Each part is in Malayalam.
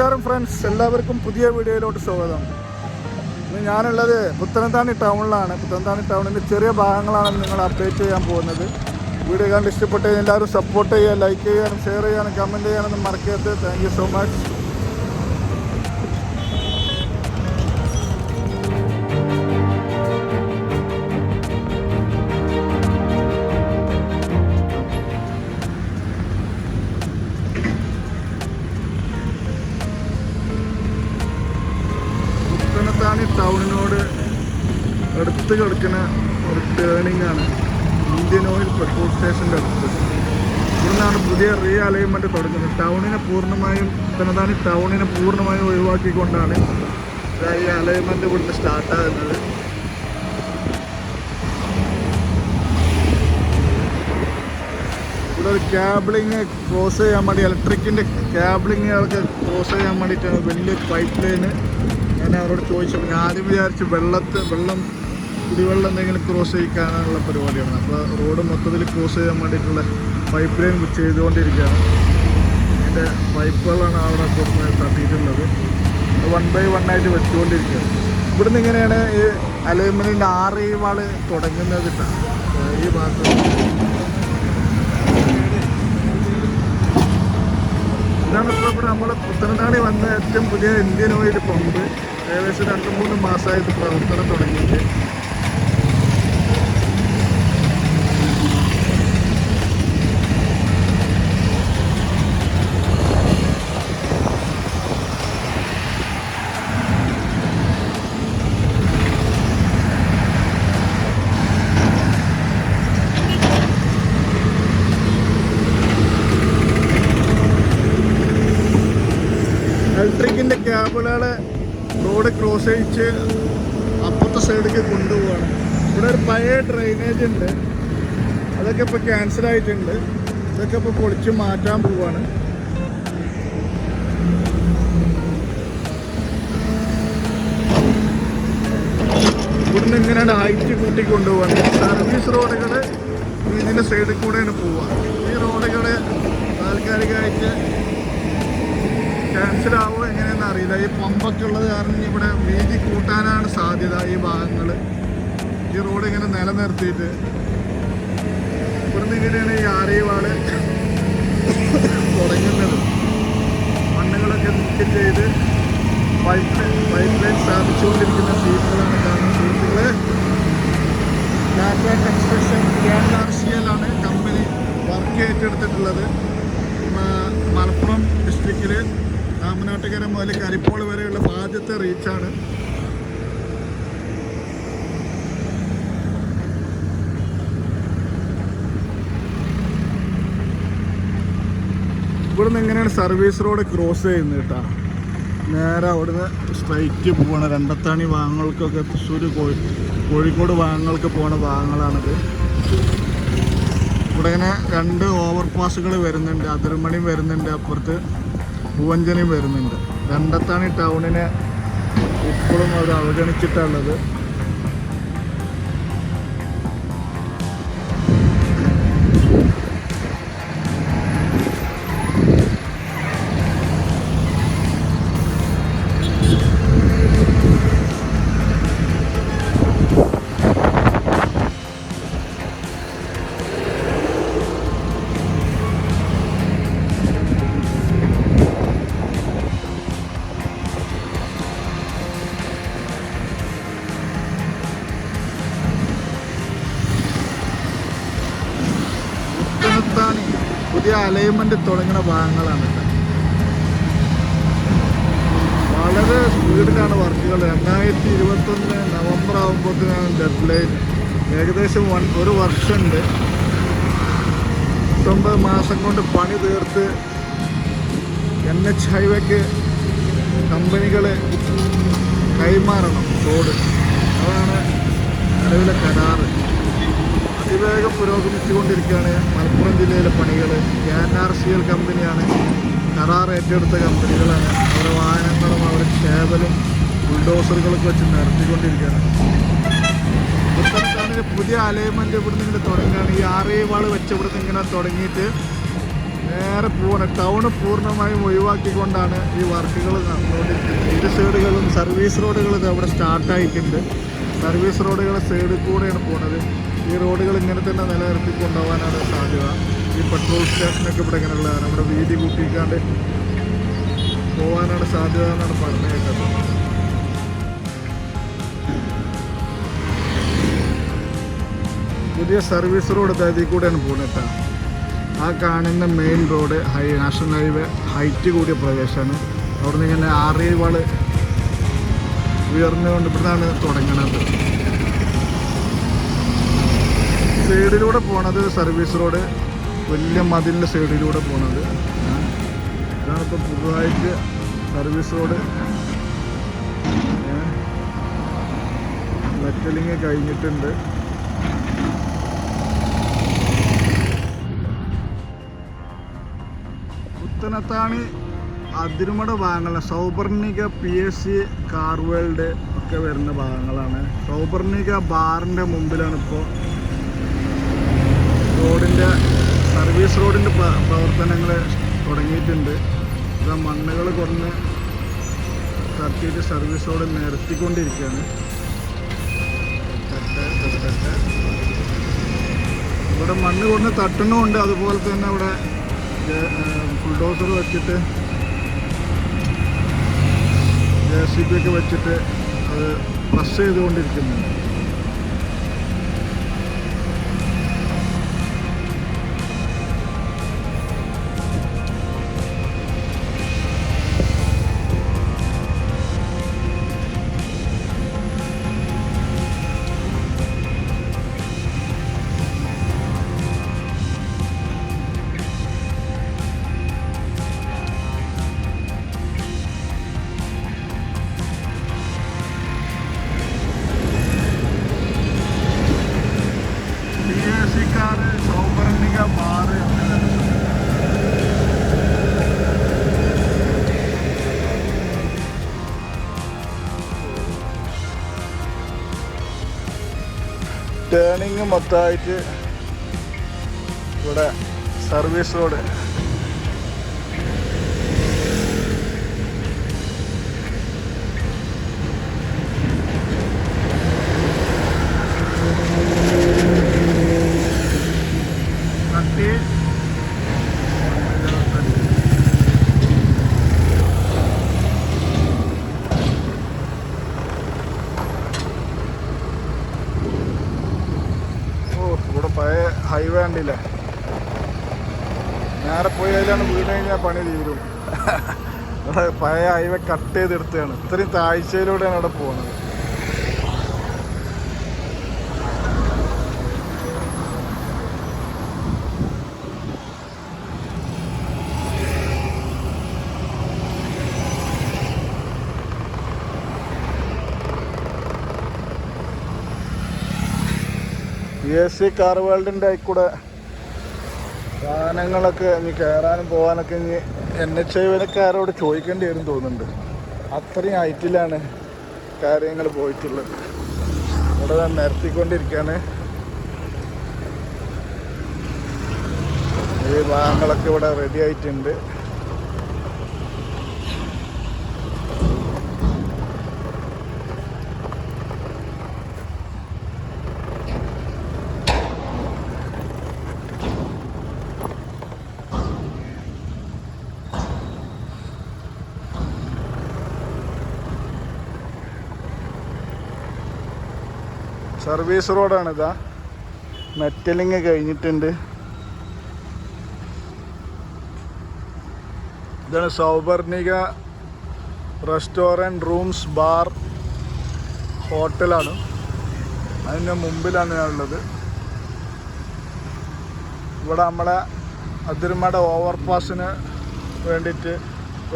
നമസ്കാരം ഫ്രണ്ട്സ് എല്ലാവർക്കും പുതിയ വീഡിയോയിലോട്ട് സ്വാഗതം. ഇന്ന് ഞാനുള്ളത് പുത്തനത്താണി ടൗണിലാണ്. പുത്തനത്താണി ടൗണിന്റെ ചെറിയ ഭാഗങ്ങളാണ് നിങ്ങൾ അപ്ഡേറ്റ് ചെയ്യാൻ പോകുന്നത്. വീഡിയോ കണ്ട് ഇഷ്ടപ്പെട്ട് എല്ലാവരും സപ്പോർട്ട് ചെയ്യുക ലൈക്ക് ചെയ്യാനും ഷെയർ ചെയ്യാനും കമന്റ് ചെയ്യാനൊന്നും മറക്കരുത്. താങ്ക് സോ മച്ച് അടുത്ത് കിടക്കുന്ന ഒരു ടേണിംഗ് ആണ് ഇന്ത്യൻ ഓയിൽ പെട്രോൾ സ്റ്റേഷന്റെ അടുത്ത്. ഇവിടുന്നാണ് പുതിയ റീ അലൈൻമെന്റ് തുടങ്ങുന്നത്. ടൗണിനെ പൂർണമായും പുത്തനത്താണി ടൗണിനെ പൂർണമായും ഒഴിവാക്കിക്കൊണ്ടാണ് ഈ അലൈൻമെന്റ് ഇവിടുന്ന് സ്റ്റാർട്ടാകുന്നത് ഇവിടെ ഒരു ക്യാബിളിങ് ക്രോസ് ചെയ്യാൻ വേണ്ടി ഇലക്ട്രിക്കിന്റെ ക്യാബിളിങ്ങുകളൊക്കെ ക്രോസ് ചെയ്യാൻ വേണ്ടിയിട്ടാണ് വലിയ പൈപ്പ് ലൈന് ഞാൻ അവരോട് ചോദിച്ചപ്പോൾ ഞാൻ ആദ്യം വിചാരിച്ചു വെള്ളത്ത് വെള്ളം കുടിവെള്ളം എന്തെങ്കിലും ക്രോസ് ചെയ്യിക്കാനുള്ള പരിപാടിയാണ്. അപ്പോൾ റോഡ് മൊത്തത്തിൽ ക്രോസ് ചെയ്യാൻ വേണ്ടിയിട്ടുള്ള പൈപ്പ് ലൈൻ ചെയ്തുകൊണ്ടിരിക്കുകയാണ്. അതിന്റെ പൈപ്പുകളാണ് അവിടെ കൊടുത്ത് തട്ടിയിട്ടുള്ളത്. വൺ ബൈ വൺ ആയിട്ട് വെച്ചുകൊണ്ടിരിക്കുകയാണ്. ഇവിടുന്ന് ഇങ്ങനെയാണ് ഈ അലൈൻമെന്റിന്റെ ആറ് വാൾ തുടങ്ങുന്നത് ഈ ഭാഗത്ത്. ഇതാണ് ഇപ്പോൾ ഇവിടെ നമ്മൾ പുത്തനത്താണി വന്ന ഏറ്റവും പുതിയ ഇന്ത്യൻ ഓയിൽ പമ്പ്. ഏകദേശം രണ്ട് മൂന്ന് മാസമായിട്ട് പ്രവർത്തനം തുടങ്ങിയിട്ട് ഇലക്ട്രിക്കിന്റെ ക്യാബിളുകൾ റോഡ് ക്രോസ് അപ്പുറത്തെ സൈഡിലേക്ക് കൊണ്ടുപോവാണ്. ഇവിടെ ഒരു പഴയ ഡ്രെയിനേജ് ഉണ്ട്. അതൊക്കെ ഇപ്പോൾ ക്യാൻസൽ ആയിട്ടുണ്ട്. ഇതൊക്കെ ഇപ്പോൾ പൊളിച്ച് മാറ്റാൻ പോവാണ്. ഇവിടുന്ന് ഇങ്ങനെ ഹൈറ്റ് കൂട്ടി കൊണ്ടുപോവാണ്. സർവീസ് റോഡുകൾ ഇതിന്റെ സൈഡിൽ കൂടെയാണ് പോവുക ഈ റോഡുകൾ താൽക്കാലികമായിട്ട് ക്യാൻസൽ ആവുമോ എങ്ങനെയാണെന്ന് അറിയില്ല. ഈ പമ്പൊക്കെ ഉള്ളത് കാരണം ഇവിടെ വീതി കൂട്ടാനാണ് സാധ്യത ഈ ഭാഗങ്ങൾ ഈ റോഡ് ഇങ്ങനെ നിലനിർത്തിയിട്ട്. ഇവിടുന്ന് ഇങ്ങനെയാണ് ഈ ആരേവാൾ തുടങ്ങുന്നത്. മണ്ണുകളൊക്കെ നീക്കം ചെയ്ത് പൈപ്പ് പൈപ്പ് ലൈൻ സ്ഥാപിച്ചുകൊണ്ടിരിക്കുന്ന സീറ്റുകളാണ് കാരണം സീറ്റുകൾ Tata construction K R C എല്ലാണ് കമ്പനി വർക്ക് ഏറ്റെടുത്തിട്ടുള്ളത് മലപ്പുറം ഡിസ്ട്രിക്റ്റിൽ രാമനാട്ടുകര മുതൽ കരിപ്പോൾ വരെയുള്ള ആദ്യത്തെ റീച്ചാണ് ഇവിടുന്ന് എങ്ങനെയാണ് സർവീസ് റോഡ് ക്രോസ് ചെയ്യുന്നത് കേട്ടോ? നേരെ അവിടുന്ന് സ്ട്രൈറ്റ് പോവാണ്. രണ്ടത്താണി ഭാഗങ്ങൾക്കൊക്കെ തൃശ്ശൂർ കോഴി കോഴിക്കോട് ഭാഗങ്ങൾക്ക് പോണ ഭാഗങ്ങളാണിത് ഇവിടെ ഇങ്ങനെ രണ്ട് ഓവർ പാസുകൾ വരുന്നുണ്ട്. അതിർമണി വരുന്നുണ്ട്. അപ്പുറത്ത് പൂവഞ്ചനയും വരുന്നുണ്ട്. രണ്ടത്താണി ടൗണിനെ ഇപ്പോഴും അവർ അവഗണിച്ചിട്ടുള്ളത് അലൈൻമെന്റ് തുടങ്ങുന്ന ഭാഗങ്ങളാണ്. വളരെ സ്പീഡിലാണ് വർക്കുകൾ. രണ്ടായിരത്തി ഇരുപത്തൊന്ന് നവംബർ ആകുമ്പോഴത്തേനാണ് ഡെഡ് ലൈൻ ഏകദേശം വൺ ഒരു വർഷമുണ്ട്. പത്തൊമ്പത് മാസം കൊണ്ട് പണി തീർത്ത് എൻ എച്ച് ഹൈവേക്ക് കമ്പനികൾ കൈമാറണം റോഡ്. അതാണ് നിലവിലെ കരാറ്. അതിവേഗം പുരോഗമിച്ചുകൊണ്ടിരിക്കുകയാണ് മലപ്പുറം ജില്ലയിലെ പണികൾ K N R C L കമ്പനിയാണ്. കരാർ ഏറ്റെടുത്ത കമ്പനികളാണ്. അവരുടെ വാഹനങ്ങളും അവരുടെ കേബലും ബുൾഡോസറുകളൊക്കെ വെച്ച് നിരത്തിക്കൊണ്ടിരിക്കുകയാണ്. പുത്തനത്താണിന് പുതിയ അലൈൻമെന്റ് ഇവിടെ നിന്ന് ഇങ്ങനെ തുടങ്ങുകയാണ്. ഈ ആറേ വെച്ച് വെച്ച് നിന്ന് ഇങ്ങനെ തുടങ്ങിയിട്ട് നേരെ പോകണം ടൗണ് പൂർണമായും ഒഴിവാക്കിക്കൊണ്ടാണ് ഈ വർക്കുകൾ നടന്നുകൊണ്ടിരിക്കുന്നത്. ഇരു സൈഡുകളും സർവീസ് റോഡുകൾ ഇത് അവിടെ സ്റ്റാർട്ടായിട്ടുണ്ട് സർവീസ് റോഡുകളെ സൈഡിൽ കൂടെയാണ് പോകുന്നത് ഈ റോഡുകൾ ഇങ്ങനെ തന്നെ നിലനിർത്തി കൊണ്ടുപോകാനാണ് സാധ്യത. ഈ പെട്രോൾ സ്റ്റേഷനൊക്കെ ഇവിടെ ഇങ്ങനെയുള്ള നമ്മുടെ വീതി കൂട്ടിക്കാണ്ട് പോകാനാണ് സാധ്യത എന്നാണ് പറഞ്ഞു കേട്ടത്. പുതിയ സർവീസ് റോഡ് ഇതിൽ കൂടെയാണ് പോകുന്നത് ആ കാണുന്ന main road high national highway height കൂടിയ പ്രദേശമാണ്. അവിടുന്ന് ഇങ്ങനെ ആറേവാൾ ഉയർന്നുകൊണ്ട് ഇവിടുന്നാണ് തുടങ്ങണത്. സൈഡിലൂടെ പോണത് സർവീസ് റോഡ് വലിയ മതിലിന്റെ സൈഡിലൂടെ പോണത്. ഇതാണ് ഇപ്പോൾ പുതുതായിട്ട് സർവീസ് റോഡ്. മെറ്റലിങ് കഴിഞ്ഞിട്ടുണ്ട്. പുത്തനത്താണി അതിരുമട ഭാഗങ്ങളാണ്. Souparnika P S C car world ഒക്കെ വരുന്ന ഭാഗങ്ങളാണ്. സൗപർണിക ബാറിന്റെ മുമ്പിലാണ് ഇപ്പോൾ റോഡിന്റെ സർവീസ് റോഡിന്റെ പ്രവർത്തനങ്ങൾ തുടങ്ങിയിട്ടുണ്ട്. ഇത് മണ്ണുകൾ കൊണ്ട് തട്ടിയിട്ട് സർവീസ് റോഡ് നിരത്തിക്കൊണ്ടിരിക്കുകയാണ്. ഇവിടെ മണ്ണ് കൊണ്ട് തട്ടണമുണ്ട് അതുപോലെ തന്നെ ഇവിടെ ബുൾഡോസർ വെച്ചിട്ട് ഒക്കെ വെച്ചിട്ട് അത് പ്രസ് ചെയ്തുകൊണ്ടിരിക്കുന്നുണ്ട്. ടേണിങ് മൊത്തമായിട്ട് ഇവിടെ സർവീസ് റോഡ് തട്ടി ഓ ഇവിടെ പഴയ ഹൈവേ ഉണ്ടല്ലേ നേരെ പോയി അതിലാണ് വീണ് കഴിഞ്ഞാൽ പണി തീരും. പഴയ ഹൈവേ കട്ട് ചെയ്തെടുത്തതാണ്. ഇത്രയും താഴ്ചയിലൂടെയാണ് അവിടെ പോകുന്നത്. എസ് സി കാർ വേൾഡിന്റെ ആയിക്കൂടെ സാധനങ്ങളൊക്കെ ഇനി കയറാനും പോകാനൊക്കെ ഇനി എൻ എച്ച് ഐ ഐവനക്കാരോട് ചോദിക്കേണ്ടി വരും തോന്നുന്നുണ്ട്. അത്രയും ഹൈറ്റിലാണ് കാര്യങ്ങൾ പോയിട്ടുള്ളത്. ഇവിടെ നിരത്തിക്കൊണ്ടിരിക്കുകയാണ്. ഈ ഭാഗങ്ങളൊക്കെ ഇവിടെ റെഡി ആയിട്ടുണ്ട്. സർവീസ് റോഡാണ് ഇതാ. മെറ്റലിങ് കഴിഞ്ഞിട്ടുണ്ട്. ഇതാണ് സൗവർണിക റെസ്റ്റോറന്റ് റൂംസ് ബാർ ഹോട്ടലാണ് അതിന്റെ മുമ്പിലാണ് ഞാനുള്ളത്. ഇവിടെ നമ്മളെ അതിരുമട ഓവർപാസിന് വേണ്ടിയിട്ട്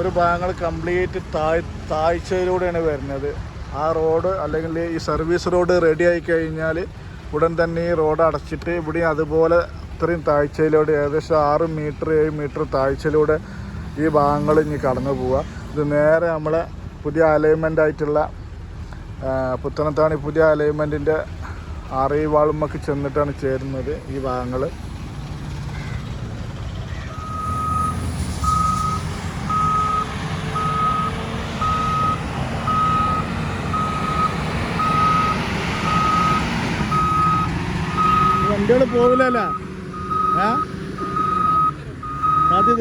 ഒരു ഭാഗങ്ങൾ കംപ്ലീറ്റ് താഴ് താഴ്ചയിലൂടെയാണ് വരുന്നത്. ആ റോഡ് അല്ലെങ്കിൽ ഈ സർവീസ് റോഡ് റെഡി ആയി കഴിഞ്ഞാൽ ഉടൻ തന്നെ ഈ റോഡ് അടച്ചിട്ട് ഇവിടെ അതുപോലെ ഇത്രയും താഴ്ചയിലൂടെ ഏകദേശം ആറ് മീറ്റർ ഏഴ് മീറ്റർ താഴ്ചയിലൂടെ ഈ ഭാഗങ്ങൾ ഇനി കടന്നു പോവുക. ഇത് നേരെ നമ്മൾ പുതിയ അലൈൻമെന്റ് ആയിട്ടുള്ള പുത്തനത്താണി പുതിയ അലൈൻമെന്റിന്റെ ആറേവാളുമൊക്കെ ചെന്നിട്ടാണ് ചേരുന്നത് ഈ ഭാഗങ്ങൾ. വണ്ടികൾ പോവില്ലല്ലേ. ഏ?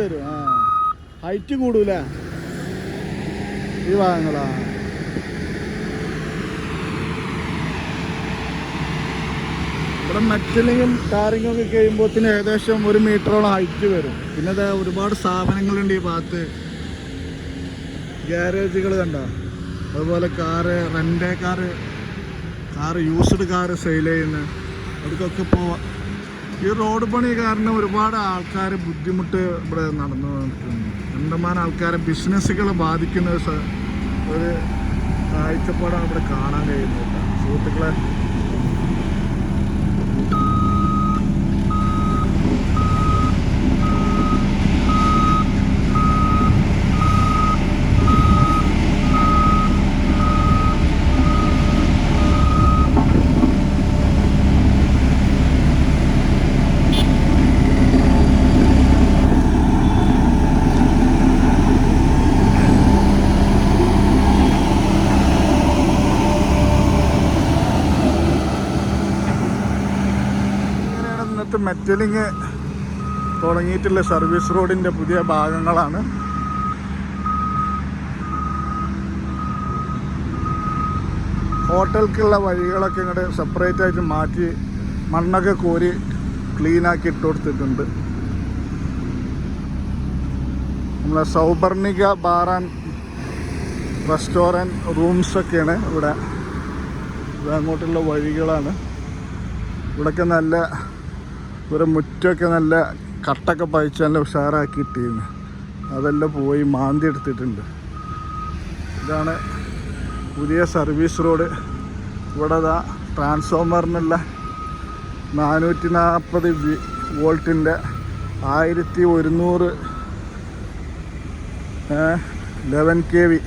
തരും. ആ. ഹൈറ്റ് കൂടൂല? ഈ ഭാഗങ്ങളാ. ഇവിടെ മെറ്റലിങ്ങും ടാറിങ്ങും ഒക്കെ കഴിയുമ്പോഴത്തേന് ഏകദേശം ഒരു മീറ്ററോളം ഹൈറ്റ് വരും. പിന്നെ അത് ഒരുപാട് സ്ഥാപനങ്ങളുണ്ട് ഈ ഭാഗത്ത്. ഗ്യാരേജുകൾ കണ്ട? അതുപോലെ car rent car car used car sale ചെയ്യുന്ന അവർക്കൊക്കെ ഇപ്പോൾ ഈ റോഡ് പണി കാരണം ഒരുപാട് ആൾക്കാർ ബുദ്ധിമുട്ട് ഇവിടെ നടന്നു കണ്ടമാനം ആൾക്കാരെ ബിസിനസ്സുകളെ ബാധിക്കുന്ന ഒരു കാഴ്ചപ്പാടാണ് ഇവിടെ കാണാൻ കഴിയുന്നത്. സുഹൃത്തുക്കളെ ഇങ്ങനെയാണ് ഇന്നത്തെ മെറ്റലിങ് തുടങ്ങിയിട്ടുള്ള സർവീസ് റോഡിന്റെ പുതിയ ഭാഗങ്ങളാണ്. ഹോട്ടൽക്കുള്ള വഴികളൊക്കെ ഇങ്ങോട്ട് സെപ്പറേറ്റ് ആയിട്ട് മാറ്റി മണ്ണൊക്കെ കോരി ക്ലീനാക്കി ഇട്ട് കൊടുത്തിട്ടുണ്ട്. നമ്മളെ സൗപർണിക ബാർ ആൻഡ് റെസ്റ്റോറന്റ് റൂംസൊക്കെയാണ് ഇവിടെ. അങ്ങോട്ടുള്ള വഴികളാണ്. ഇവിടെയൊക്കെ നല്ല ഒരു മുറ്റമൊക്കെ നല്ല കട്ടൊക്കെ പഴിച്ച് നല്ല ഉഷാറാക്കി ഇട്ടിരുന്നു. അതെല്ലാം പോയി മാന്തി എടുത്തിട്ടുണ്ട്. ഇതാണ് പുതിയ സർവീസ് റോഡ്. ഇവിടെ ഇതാ ട്രാൻസ്ഫോമറിനുള്ള നാനൂറ്റി നാൽപ്പത് വോൾട്ടിന്റെ ആയിരത്തി ഒരുന്നൂറ് ലെവൻ കെ വി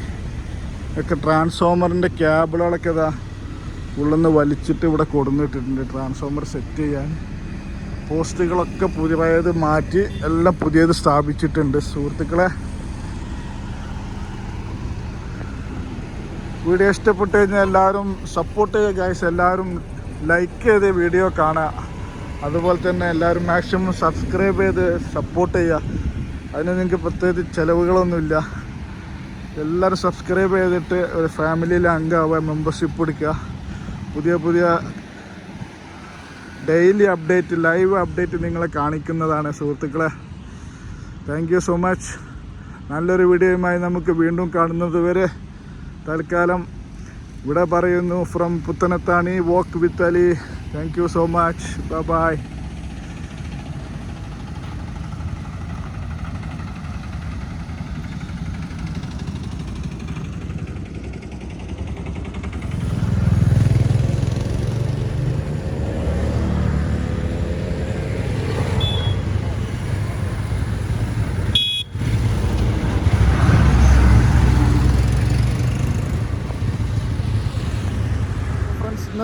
ഒക്കെ ട്രാൻസ്ഫോമറിന്റെ കേബിളുകളൊക്കെ ഇതാ നിന്ന് വലിച്ചിട്ട് ഇവിടെ കൊടുന്നിട്ടിട്ടുണ്ട്. ട്രാൻസ്ഫോമർ സെറ്റ് ചെയ്യാൻ. പോസ്റ്റുകളൊക്കെ പുതിയത് മാറ്റി എല്ലാം പുതിയത് സ്ഥാപിച്ചിട്ടുണ്ട്. സുഹൃത്തുക്കളെ വീഡിയോ ഇഷ്ടപ്പെട്ട് കഴിഞ്ഞാൽ എല്ലാവരും സപ്പോർട്ട് ചെയ്യുക ഗൈസ് എല്ലാവരും ലൈക്ക് ചെയ്ത് വീഡിയോ കാണുക. അതുപോലെ തന്നെ എല്ലാവരും മാക്സിമം സബ്സ്ക്രൈബ് ചെയ്ത് സപ്പോർട്ട് ചെയ്യുക. അതിന് നിങ്ങൾക്ക് പ്രത്യേകിച്ച് ചിലവുകളൊന്നുമില്ല. എല്ലാവരും സബ്സ്ക്രൈബ് ചെയ്തിട്ട് ഒരു ഫാമിലിയിലെ അംഗമാവുക മെമ്പർഷിപ്പ് എടുക്കുക. പുതിയ പുതിയ ഡെയിലി അപ്ഡേറ്റ് ലൈവ് അപ്ഡേറ്റ് നിങ്ങളെ കാണിക്കുന്നതാണ് സുഹൃത്തുക്കളെ. താങ്ക് യു സോ മച്ച് നല്ലൊരു വീഡിയോയുമായി നമുക്ക് വീണ്ടും കാണുന്നത് വരെ തൽക്കാലം ഇവിടെ പറയുന്നു from Puthanathani walk with Ali. Thank you so much bye friends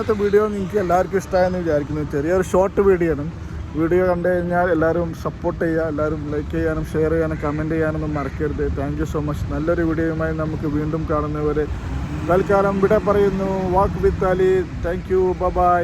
ഇന്നത്തെ വീഡിയോ നിങ്ങൾക്ക് എല്ലാവർക്കും ഇഷ്ടമായെന്ന് വിചാരിക്കുന്നു. ചെറിയൊരു ഷോർട്ട് വീഡിയോ ആണ്. വീഡിയോ കണ്ടു കഴിഞ്ഞാൽ എല്ലാവരും സപ്പോർട്ട് ചെയ്യുക എല്ലാവരും ലൈക്ക് ചെയ്യാനും ഷെയർ ചെയ്യാനും കമന്റ് ചെയ്യാനൊന്നും മറക്കരുത്. താങ്ക് യു സോ മച്ച് നല്ലൊരു വീഡിയോയുമായി നമുക്ക് വീണ്ടും കാണുന്നവരെ തൽക്കാലം ഇവിടെ പറയുന്നു. Walk with Ali thank you bye